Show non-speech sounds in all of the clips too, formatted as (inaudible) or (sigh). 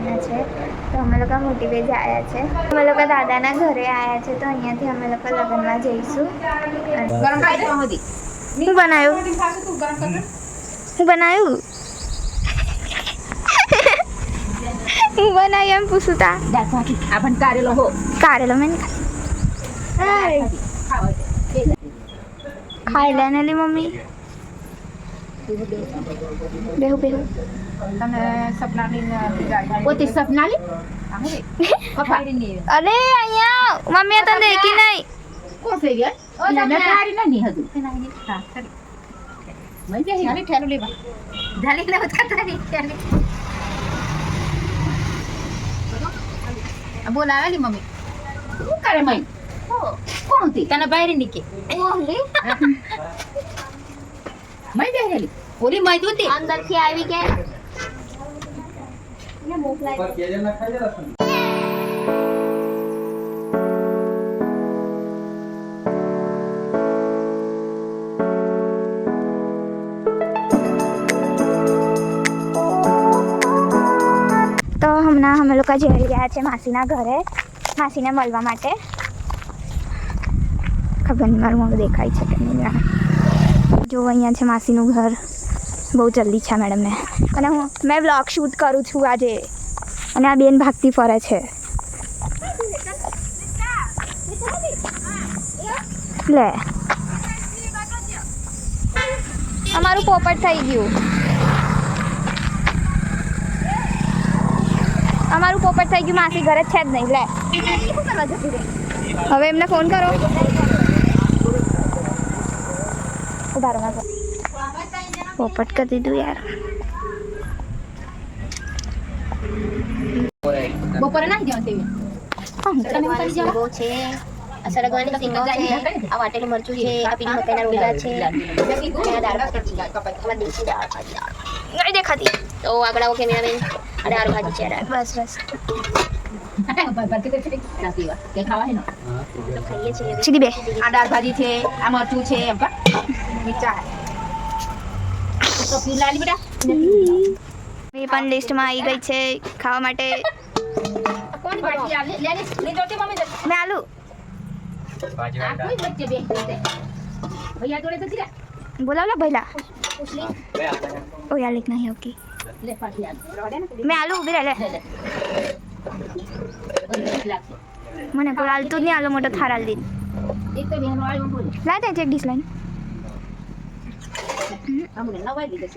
જવાના છે. તો અમે લોકો મોટી બે જ આવ્યા છે. અમે લોકો દાદાના ઘરે આવ્યા છે, તો અહીંયાથી અમે લોકો લગ્નમાં જઈશું. હું બનાવ્યું હું બનાવ્યું હું બનાવ્યું એમ પૂછું તા. આપણ કારેલો હો કારેલો મેં ખાઈ લે ને મમ્મી. બેહુ બેહુ. તમે સપનાની પોતે સપનાલી? (laughs) અરે અહીંયા મમ્મી તને દેખી નહીં. કોણ થઈ ગયા? કારી. ઠેલું લેવા. ઢાલી તારી ઠેલી બોલાવેલી મમ્મી? શું કરે મઈ કોણ હતી? તને બહાર નીકે મઈ બેહેલી ઓલી મઈ દૂતી અંદરથી આવી કે તો હમણાં અમે લોકો જઈ રહ્યા છે માસીના ઘરે માસીને મળવા માટે. ખબર નહીં મારું મોઢું દેખાય છે કે નહીં. જો અહીંયા છે માસીનું ઘર. બહુ જલ્દી છે મેડમને. અને હું, મેં બ્લોગ શૂટ કરું છું આજે. અને આ બેન ભાગતી ફરે છે. લે. અમારું પોપટ થઈ ગયું. અમારું પોપટ થઈ ગયું, માસી ઘરે છે જ નહીં. લે. હવે એમને ફોન કરો. ઊભા રહો. પોપટ કરી દીધું યાર. બપોરે ના જવા તેવી સરગવાની છે. સરગવાની શીંગો છે. આ વાટેલું મરચું છે આ પીલી મકાઈના રોટલા છે. આ દાળ ભાત છે આમાં દેશી દાળ ભાજી નહીં દેખાતી. તો આગળ આવો કેમેરામેન આ દાળ ભાજી છે દાળ બસ બસ. સીધી બે આ દાળ ભાજી છે આ મરચું છે એમ પણ મીઠા. તો લાલી બેટા મે પણ લિસ્ટમાં આવી ગઈ છે ખાવા માટે. કોણ ભાજી આ લે લે લે જોતે મમ્મી મેં આલુ. આ કોઈ વચ્ચે બે ભૈયા જોડે તો જીરા બોલાવ લા ભૈલા. ઓ યાર લેક નહીં, ઓકે. લે પાછી આ મેં આલુ, ઊભી રહે, લે. લે લે મને કોઈ આલતું જ નહીં, આલો મોટો થાર આલ દીધ એક તો બેન વાળી બોલ ત્યાં એક ડીશ લાઈન અમને નવાઈ દીધે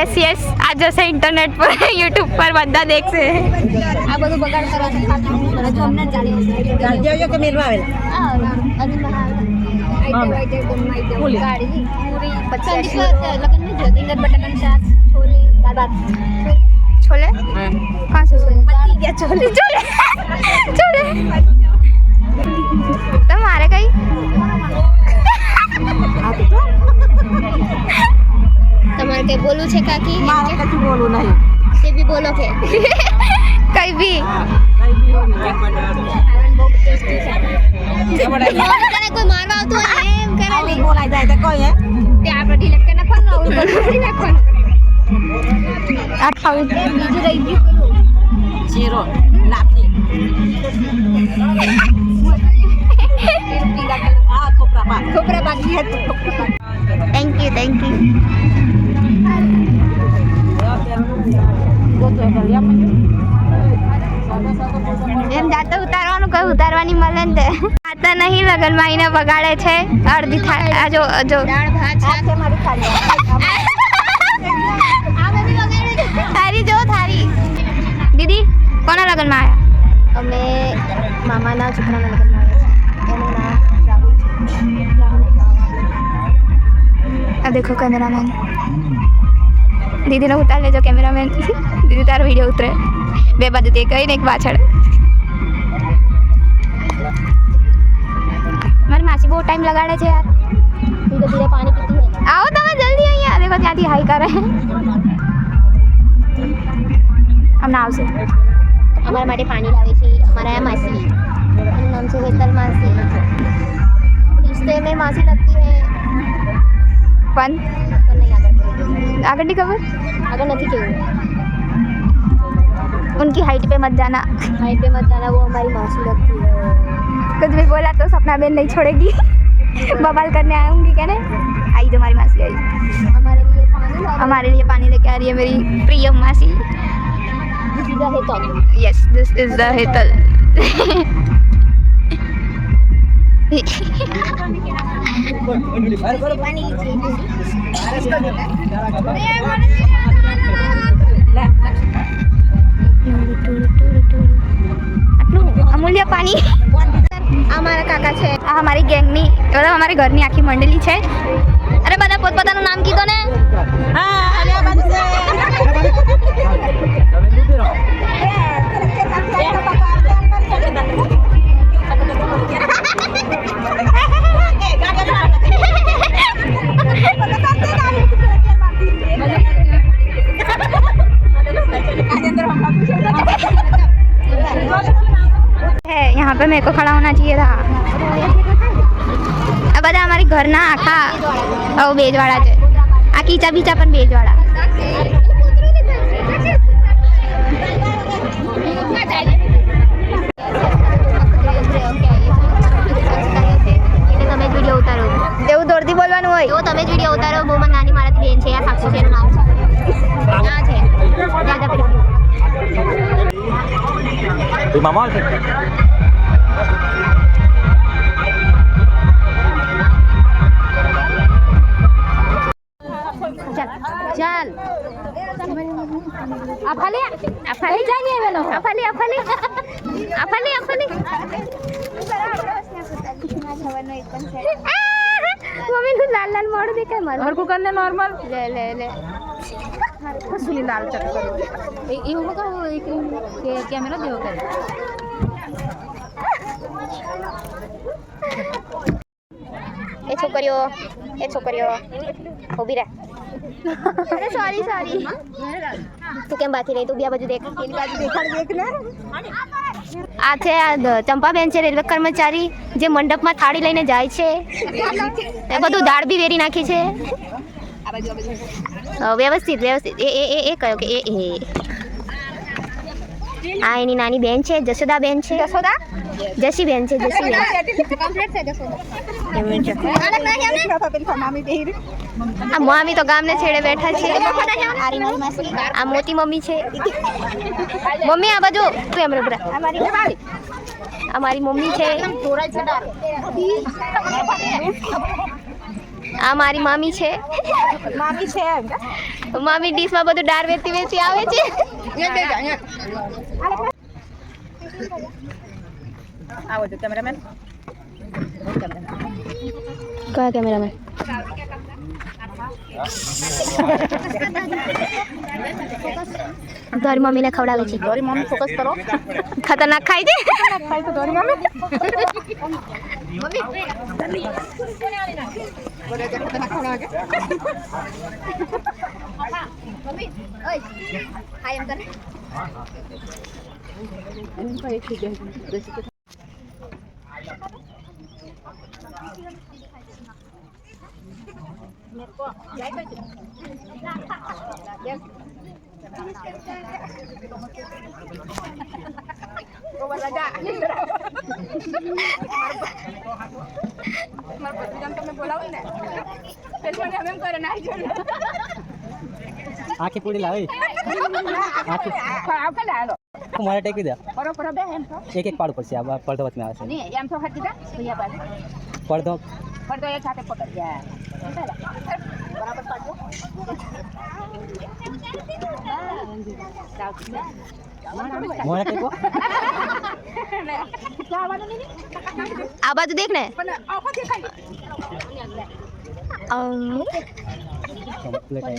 યસ યસ આ જશે ઇન્ટરનેટ પર યુટ્યુબ પર બધા દેખશે. આ બધું બગાડ કરવા છે ખાતું અમને ચાલી ગાડી કે મેલવા આવેલા? પૂરી પચાસ લગન નહીં જોયું બટાકાનું શાક છોલે દાળ ભાત કઈ? તમારે કઈ બોલવું છે કાકી મારે કશું બોલવું નહીં તે બી બોલો કે કઈ બી તને કોઈ મારવા આવતું હોય ને એમ કરે ને બોલાઈ જાય તો કોઈ હે તે આપણે ઢીલક કરી નાખવાનું આવું બધું કરી નાખવાનું આ ખાવું બીજું રહી ગયું પેલું શીરો લાપસી આ કોપરા પા ખોપરા બાકી હતું થેન્ક યુ થેન્ક યુ એમ જાતે ઉતારવાનું કઈ ઉતારવાની મળે ને તે. નહીં લગનમાં માં બગાડે છે. અડધી થાય જો જો. થારી જો થારી દીદી કોના લગનમાં આવ્યા? અમે મામાના છોકરાના લગ્નમાં આવ્યા છે એનું નામ રાહુલ દેખો કેમેરામેન. દીદીને ઉતાર લેજો કેમેરામેન દીદી (laughs) તારો વિડીયો ઉતરે બે બાજુ તે કઈ ને એક પાછળ મારી માસી બહુ ટાઈમ લગાડે છે યાર ધીરે ધીરે પાણી પીતી હોય આવો તમે જલ્દી અહીંયા દેખો ત્યાંથી હાઈ કરે હમણાં આવશે અમારા માટે પાણી લાવે છે અમારા આ માસી એનું નામ છે હેતલ માસી रिश्ते में मासी लगती है પણ पर नहीं आकर આગળની ખબર अगर नहीं क्यों उनकी हाइट पे मत जाना हाइट पे मत जाना वो हमारी मासी लगती है कुछ भी बोला तो सपना बेन नहीं छोड़ेगी (laughs) बवाल करने आऊंगी क्या आई जो हमारी मासी आई हमारे लिए पानी लाओ हमारे लिए पानी लेके आ रही है मेरी प्रियम मासी सीधा है तो yes this is the Hetal पानी આટલું અમૂલ્ય પાણી અમારા કાકા છે. આ અમારી ગેંગની મતલબ અમારી ઘરની આખી મંડળી છે અરે બધા પોતપોતાનું નામ કીધો ને હા હવે બેજવાળા છે. આ કીચા બીચા પણ બેજવાળા. આફાલી આફાલી જાની આવેલો આફાલી આફાલી આફાલી આફાલી મમ્મી નું લાલ લાલ મોડું દેખાય મારું. હરકુ કરને નોર્મલ લે લે લે. સુની લાલ ચટ એવું કહું કે કેમેરો દેવો કરે. એ છોકરીઓ એ છોકરીઓ ઊભી રહે અરે સોરી સોરી તું કેમ બાકી રહી? તું બે બાજુ દેખ. દેખાડ દેખ. ને. આ છે ચંપાબેન છે રેલવે કર્મચારી જે મંડપમાં થાળી લઈને જાય છે. એ બધું દાળ બી વેરી નાખી છે. વ્યવસ્થિત વ્યવસ્થિત. એ એ એ એ કયો કે એ એ. આ એની નાની બેન છે જશોદા બેન છે. જશોદા? જશી બેન છે જશી બેન. કમ્પ્લીટ છે જશો. આ મામી તો ગામને છેડે બેઠા છે. આ મોટી મમ્મી છે. મમ્મી આ બાજુ તું એમ રબરા. આ મારી મમ્મી છે. છે આ મારી મામી છે મામી છે. મામી ડીશમાં બધું ડાર વેતી વેચી આવે છે. આવો છો કેમેરામેન. કયા કેમેરામેન? તારી મમ્મીને ખવડાવે છે. તારી મમ્મી ફોકસ કરો. ખતરનાક ખાય છે? ખાઈ તો તારી મમ્મી. મમ્મી ને એમ એમ કરે ના જોડે આખી પૂરી લાવી. આખી. મારે ટેકી દે. એક એક પાડું પડશે. પડધો વચમાં આવે છે. નહીં એમ તો હટી દે ભૈયા પાસે. પડધો. એક સાથે પકડ જા બરાબર પાડજો આ બાજુ દેખ ને. કમ્પ્લીટ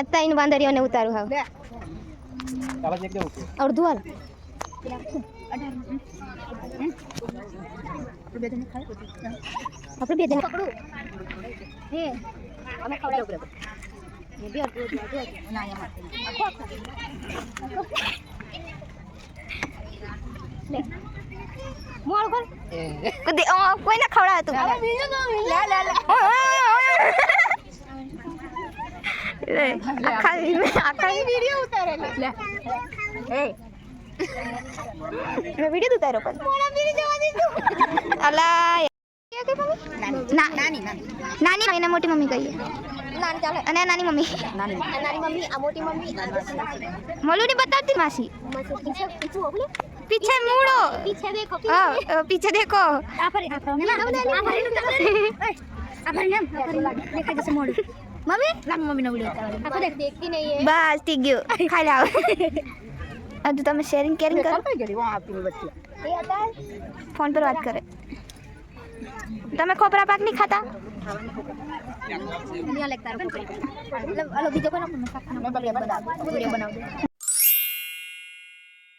અત્યારે વાંદરીઓને ઉતારું હવે. અડધું હાલ. આપણે બે જણ. પકડું. હે. અમે ખવડાવ કોઈને ખવડાવે લા. લે લે લે. લે આખા આખા વિડિયો ઉતારે લે. એ. મેં વિડિયો ઉતારો પણ. મોડા બીરી જવા દીધું અલા ના નાની નાની. મોટી મમ્મી કહીએ. નાની ચાલે. અને નાની મમ્મી. નાની. મમ્મી આ મોટી મમ્મી મોલું ની બતાવતી માસી. પીછે મુડો પીછે દેખો હા પીછે દેખો. આ આ આ મમ્મી? નો વિડિયો આખો દેખ. દેખતી નહીં હે બસ થઈ ગયો. ખાઈ લાવ હજુ તમે શેરિંગ કેરિંગ કરો. કઈ ગઈ વहाँ આપની બચ્ચી એ હતા. ફોન પર વાત કરે. તમે ખોપરા પાક નહીં ખાતા? બીજો કોઈ બનાવ.